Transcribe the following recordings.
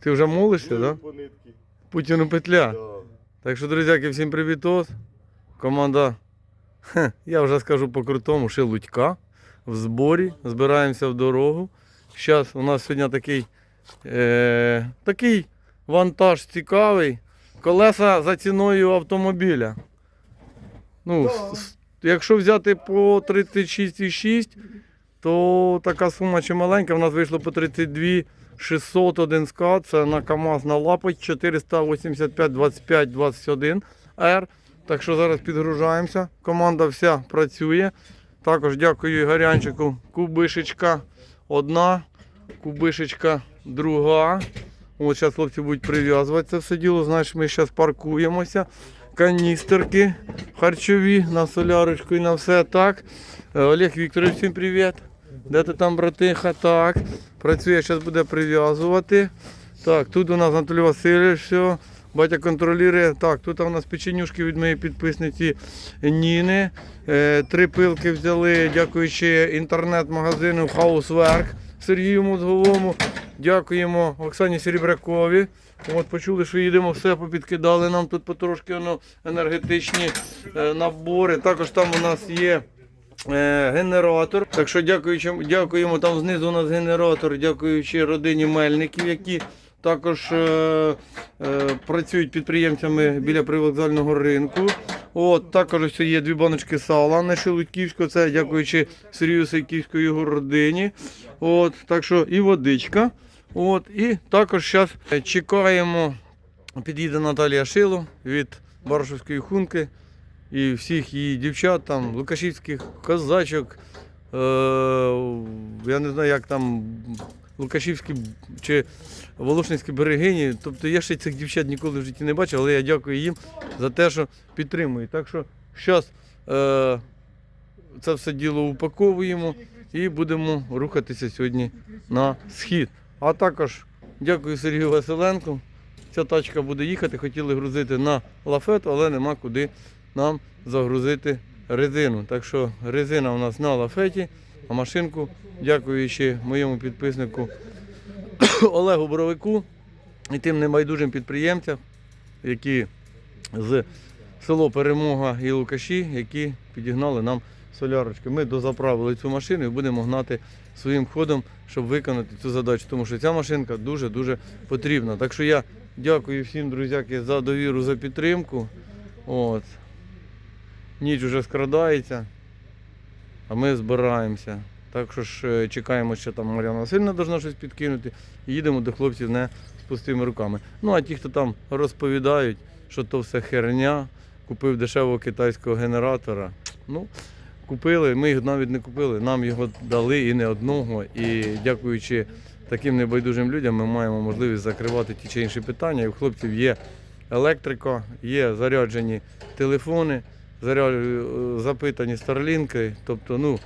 Ти вже молишся, так? Да? Путіну петля. Да. Так що, друзяки, всім привітос. Команда, хе, я вже скажу по-крутому, Шелудька в зборі. Збираємося в дорогу. Зараз у нас сьогодні такий, е, такий вантаж цікавий. Колеса за ціною автомобіля. Ну, Да. якщо взяти по 36,6, то така сума чималенька. У нас вийшло по 32 600 один скат. Це на КАМАЗ на лапоть 485 25 21 R. Так що зараз підгружаємося. Команда вся працює. Також дякую Ігорянчику. Кубишечка одна, кубишечка друга. От зараз хлопці будуть прив'язувати це все діло. Знаєш, ми зараз паркуємося. Каністерки харчові на солярочку і на все так. Е, Олег Вікторович, всім привіт. Де ти там, братиха? Так. Працює, зараз буде прив'язувати. Так, тут у нас Анатолій Васильович, все. Батя контролює. Так, тут у нас печенюшки від моєї підписниці Ніни. Е, три пилки взяли, дякуючи інтернет-магазину Hauswerk Сергію Мозговому. Дякуємо Оксані Серебрякові. От почули, що їдемо, все попідкидали нам тут потрошки воно, енергетичні е, набори. Також там у нас є генератор. Так що дякуючи, дякуємо. Там знизу у нас генератор, дякуючи родині Мельників, які також е, е, працюють підприємцями біля привокзального ринку. От, також ось є дві баночки сала на Шелудьківського, це дякуючи Сергію Сайківської його родині. От, так що і водичка. От, і також зараз чекаємо, під'їде Наталія Шило від Баршовської хунки і всіх її дівчат, там, лукашівських козачок. Е, я не знаю, як там Лукашівські чи Волошинські берегині. Тобто я ще цих дівчат ніколи в житті не бачив, але я дякую їм за те, що підтримують. Так що зараз е, це все діло упаковуємо і будемо рухатися сьогодні на схід. А також дякую Сергію Василенку. Ця тачка буде їхати. Хотіли грузити на лафет, але нема куди нам загрузити резину. Так що резина у нас на лафеті, а машинку, дякуючи моєму підписнику Олегу Боровику і тим небайдужим підприємцям, які з село Перемога і Лукаші, які підігнали нам солярочки. Ми дозаправили цю машину і будемо гнати своїм ходом, щоб виконати цю задачу, тому що ця машинка дуже-дуже потрібна. Так що я дякую всім друзяки за довіру, за підтримку. От. Ніч вже скрадається, а ми збираємося. Так що ж е, чекаємо, що там Мар'яна Васильівна должна щось підкинути. І їдемо до хлопців не з пустими руками. Ну а ті, хто там розповідають, що то все херня, купив дешевого китайського генератора. Ну, купили, ми їх навіть не купили, нам його дали і не одного. І дякуючи таким небайдужим людям, ми маємо можливість закривати ті чи інші питання. І у хлопців є електрика, є заряджені телефони, запитані старлінки. Тобто, ну,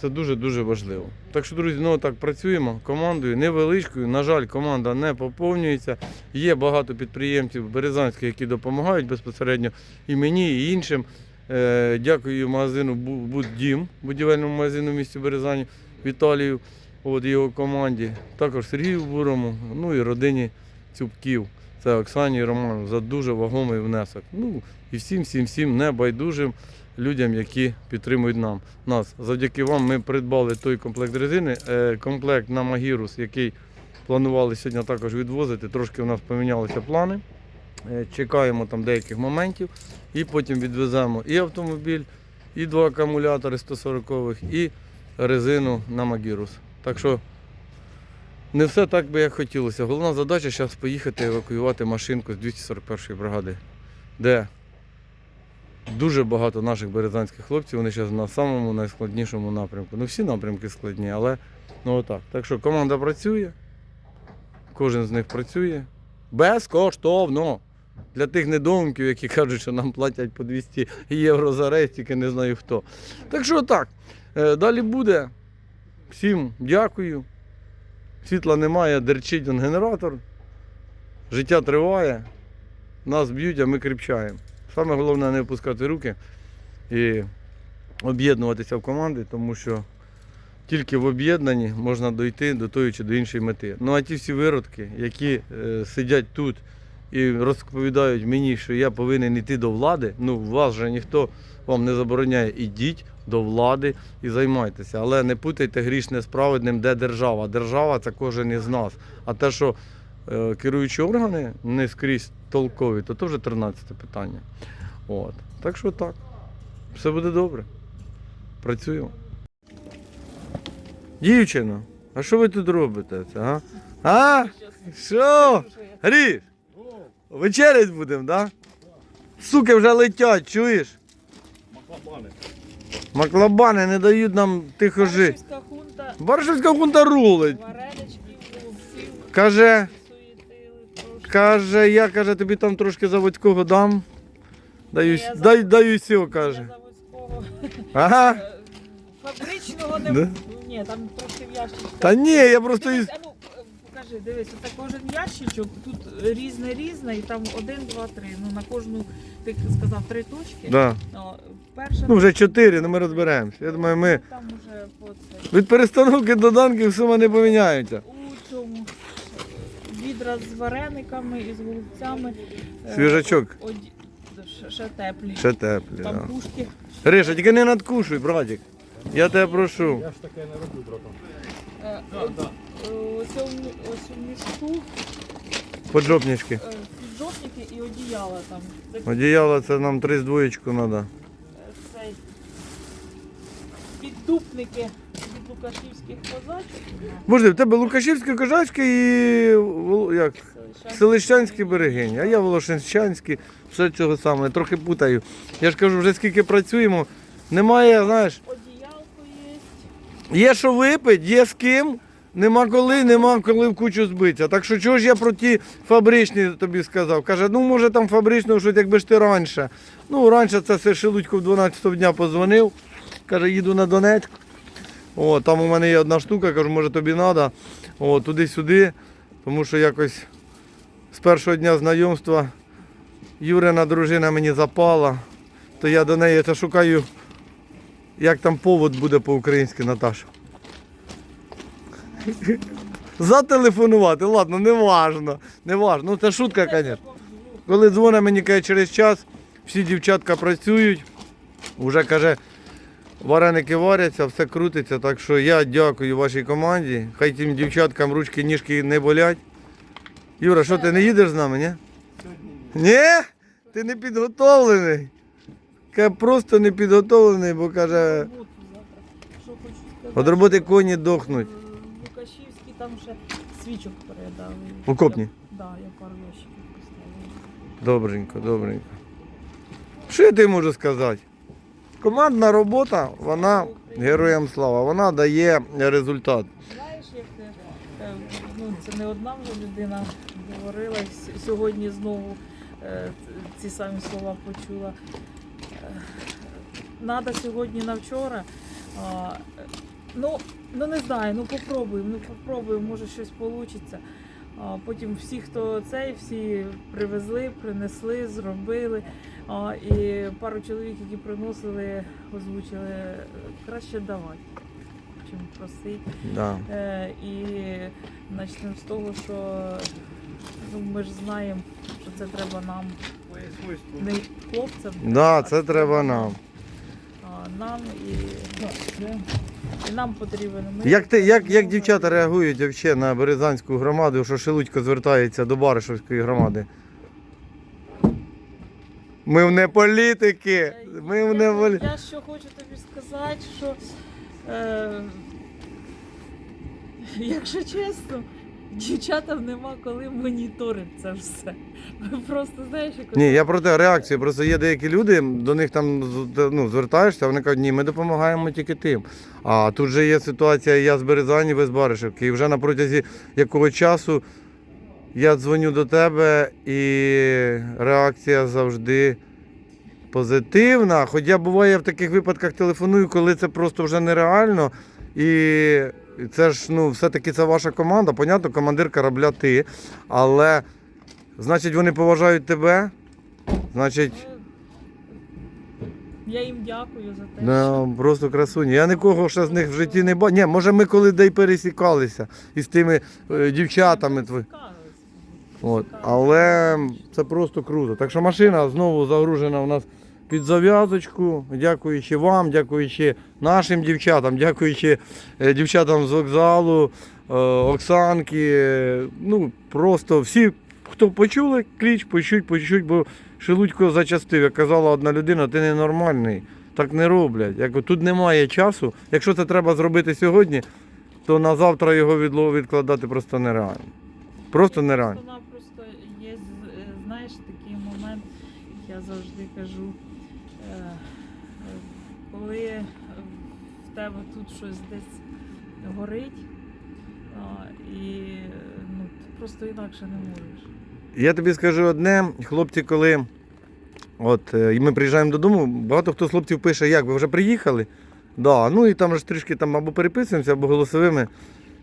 це дуже-дуже важливо. Так що, друзі, ну так працюємо командою невеличкою. На жаль, команда не поповнюється. Є багато підприємців березанських, які допомагають безпосередньо і мені, і іншим. Е, дякую магазину Буддім, будівельному магазину в місті Березані, Віталію, от його команді, також Сергію Бурому, ну і родині Цюбків. Це Оксані і Роману за дуже вагомий внесок. Ну і всім, всім, всім небайдужим людям, які підтримують нам. нас. Завдяки вам ми придбали той комплект резини, е, комплект на Магірус, який планували сьогодні також відвозити. Трошки у нас помінялися плани. Е, Чекаємо там деяких моментів і потім відвеземо і автомобіль, і два акумулятори 140-х, і резину на Магірус. Так що не все так би як хотілося. Головна задача зараз поїхати евакуювати машинку з 241-ї бригади, де дуже багато наших березанських хлопців, вони зараз на самому найскладнішому напрямку. Ну всі напрямки складні, але ну отак. Так що команда працює, кожен з них працює безкоштовно. Для тих недоумків, які кажуть, що нам платять по 200 євро за рейс, тільки не знаю хто. Так що так, е, далі буде. Всім дякую. Світла немає, дерчить он генератор. Життя триває. Нас б'ють, а ми кріпчаємо. Саме головне не опускати руки і об'єднуватися в команди, тому що тільки в об'єднанні можна дойти до тої чи до іншої мети. Ну а ті всі виродки, які е, сидять тут і розповідають мені, що я повинен йти до влади, ну вас же ніхто вам не забороняє, ідіть до влади і займайтеся. Але не путайте грішне з праведним, де держава. Держава це кожен із нас. А те, що е, керуючі органи не скрізь толкові, то це вже 13 питання. От. Так що так. Все буде добре. Працюємо. Дівчино, а що ви тут робите? А? А? Що? Гріш? Вечерять будемо, так? Да? Суки вже летять, чуєш? Маклабани не дають нам тихо жити. Харківська хунта Баршівська хунта рулить. вареничків, голубців Каже, суєтили трошки. каже, я каже, тобі там трошки заводського дам. Даю, Я дай, даю сіо, каже. заводського. Ага. Фабричного не Да? Ні, там трошки в ящичку. Та ні, я просто із. Дивись, а ну, покажи, дивись, це кожен ящичок, тут різне різне, і там один, два, три. Ну на кожну, ти сказав, три точки. Да. О, перша Ну вже чотири, ну ми розберемося. Я думаю, ми там уже по це. від перестановки до данків сума не поміняються. У цьому відра з варениками і з голубцями. е, Свіжачок. оді- Ще, ще теплі. Ще теплі. Там Да. пушки. Гриша, тільки не надкушуй, братик. Я тебе прошу. Я ж таке не роблю, братан. Е, от, е, ось у мішку Поджопнички. е, і одіяла там. Це Одіяло це нам три з двоєчку треба. е, цей піддупники від лукашівських козачок. Боже, в тебе Лукашівське, Кожацьке і Вол- як? Селищанські берегині, а я Волошинщанські, все цього саме, трохи путаю. Я ж кажу, вже скільки працюємо, немає, знаєш, Одіялко є. є що випити, є з ким, нема коли, нема коли в кучу збитися. Так що чого ж я про ті фабричні тобі сказав? Каже, ну може там фабричного щось, якби ж ти раніше. Ну, раніше це все Шелудько в 12 дня позвонив, каже, їду на Донецьк. О, там у мене є одна штука, кажу, може тобі треба. О, туди-сюди. Тому що якось з першого дня знайомства Юрина дружина мені запала, то я до неї це шукаю, як там повод буде по-українськи, Наташа. Зателефонувати, ладно, не важно. Не важно. Ну це шутка, звісно. Коли дзвонить мені каже, через час, всі дівчатка працюють, вже каже, вареники варяться, все крутиться. Так що я дякую вашій команді. Хай тим дівчаткам ручки, ніжки не болять. Юра, що ти не їдеш з нами, ні? Ні? Ти не підготовлений. Каже, просто не підготовлений, бо каже, від роботи коні дохнуть. Е, там ще свічок передали. Окопні? Я- Да, я пару ящиків поставила. Добренько, добренько. Що я тобі можу сказати? Командна робота, вона героям слава, вона дає результат. Знаєш, як е, е, ну, це не одна вже людина говорила, сьогодні знову е, ці самі слова почула. Надо сьогодні на вчора. Ну, ну не знаю, ну попробуємо, ну попробуємо, може щось вийде. А потім всі, хто цей, всі привезли, принесли, зробили. А, і пару чоловік, які приносили, озвучили, краще давати, чим просити. Да. Е, і почнемо з того, що ну, ми ж знаємо, що це треба нам не хлопцям. Да, а це треба нам. А, нам і, і нам потрібен Ми Як, ти, як, як дівчата реагують взагалі на Березанську громаду, що Шилудько звертається до Баришівської громади? Ми в не політики. Ми в я, не полі... я що хочу тобі сказати, що е, якщо чесно, дівчатам нема коли моніторити це все. Просто знаєш, як Ні, я про те реакцію. Просто є деякі люди, до них там ну, звертаєшся, вони кажуть, ні, ми допомагаємо тільки тим. А тут же є ситуація, я з Березані, ви з Баришівки. І вже на протязі якого часу я дзвоню до тебе, і реакція завжди позитивна. Хоча буває в таких випадках телефоную, коли це просто вже нереально. І це ж ну, все-таки це ваша команда. Понятно, командир корабля ти. Але значить вони поважають тебе. Значить, Я їм дякую за те, Да, просто красуні. Я нікого ще з них в житті не бачив. Ні, може ми коли де й пересікалися із тими е, дівчатами. цікавились. От. Але це просто круто. Так що машина знову загружена у нас під зав'язочку. Дякуючи вам, дякуючи нашим дівчатам, дякуючи е, дівчатам з вокзалу, е, Оксанки. е, Ну, просто всі, хто почули кліч, почуть, почуть, бо Шелудько зачастив. Як казала одна людина, ти ненормальний. Так не роблять. Як тут немає часу. Якщо це треба зробити сьогодні, то на завтра його відкладати просто нереально. Просто нереально. Вона просто є, знаєш, такий момент, я завжди кажу, коли е, в тебе тут щось десь горить, і е, ну, ти просто інакше не можеш. Я тобі скажу одне, хлопці, коли от, е, і ми приїжджаємо додому, багато хто з хлопців пише, як, ви вже приїхали? Да, ну і там ж трішки там або переписуємося, або голосовими.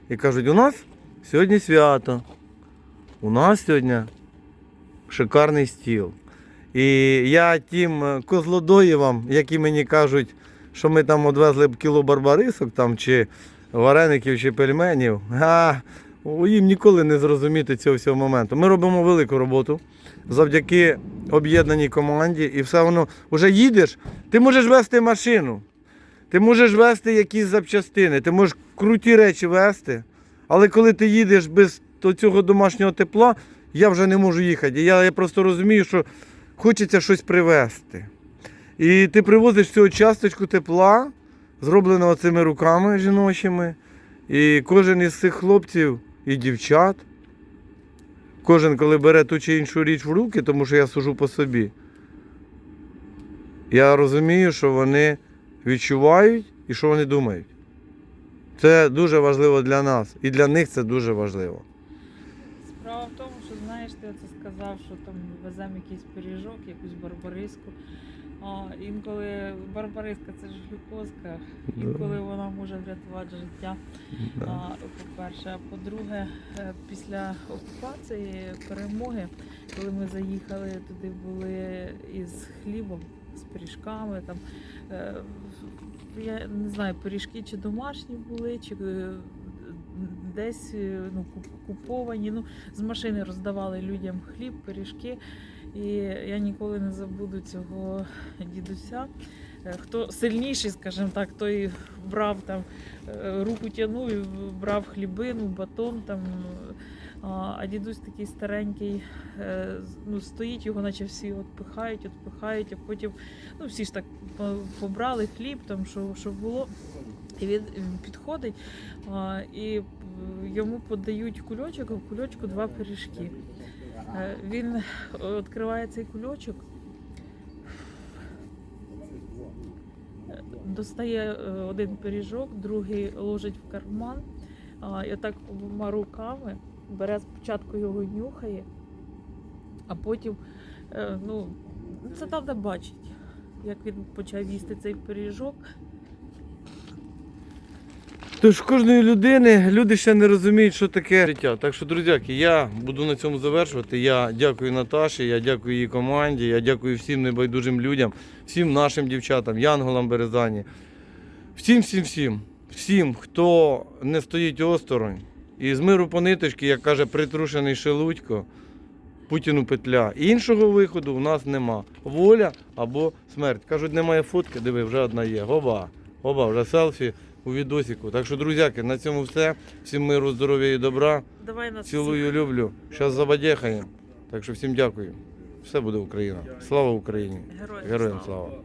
І кажуть, у нас сьогодні свято. У нас сьогодні шикарний стіл. І я тим е, козлодоєвам, які мені кажуть, що ми там одвезли б кіло барбарисок там, чи вареників, чи пельменів. А, їм ніколи не зрозуміти цього всього моменту. Ми робимо велику роботу завдяки об'єднаній команді, і все воно вже їдеш. Ти можеш вести машину, ти можеш вести якісь запчастини, ти можеш круті речі вести. Але коли ти їдеш без цього домашнього тепла, я вже не можу їхати. Я, я просто розумію, що хочеться щось привезти. І ти привозиш цю часточку тепла, зробленого цими руками жіночими. І кожен із цих хлопців і дівчат, кожен, коли бере ту чи іншу річ в руки, тому що я сужу по собі, я розумію, що вони відчувають і що вони думають. Це дуже важливо для нас. І для них це дуже важливо. Ти це сказав, що там веземо якийсь пиріжок, якусь барбариску. А, інколи барбариска це ж глюкозка, інколи вона може врятувати життя. А, по-перше, а по-друге, е, після окупації перемоги, коли ми заїхали туди, були із хлібом, з пиріжками. Там, е, я не знаю, пиріжки чи домашні були, чи е, десь е, ну, куповані. Ну, з машини роздавали людям хліб, пиріжки. І я ніколи не забуду цього дідуся. Е, Хто сильніший, скажімо так, той брав там е, руку тягнув і брав хлібину, батон там. А дідусь такий старенький, ну, стоїть, його наче всі от пихають, от пихають, а потім ну, всі ж так побрали хліб, там, що, що було. І він підходить і йому подають кульочок, а в кульочку два пиріжки. Е, Він відкриває цей кульочок, е, достає е, один пиріжок, другий ложить в карман, і отак обома руками бере спочатку його нюхає, а потім, е, ну, це треба бачити, як він почав їсти цей пиріжок. Тож кожної людини люди ще не розуміють, що таке життя. Так що, друзяки, я буду на цьому завершувати. Я дякую Наташі, я дякую її команді, я дякую всім небайдужим людям, всім нашим дівчатам, янголам Березані. Всім, всім, всім, всім, хто не стоїть осторонь. І з миру по ниточки, як каже притрушений Шелудько, Путіну петля. Іншого виходу в нас нема. Воля або смерть. Кажуть, немає фотки, диви, вже одна є. Гоба. Гоба, вже селфі у відосіку. Так що, друзяки, на цьому все. Всім миру, здоров'я і добра. Давай нас Цілую, люблю. Зараз забадєхаємо. Так що всім дякую. Все буде Україна. Слава Україні! Героям слава!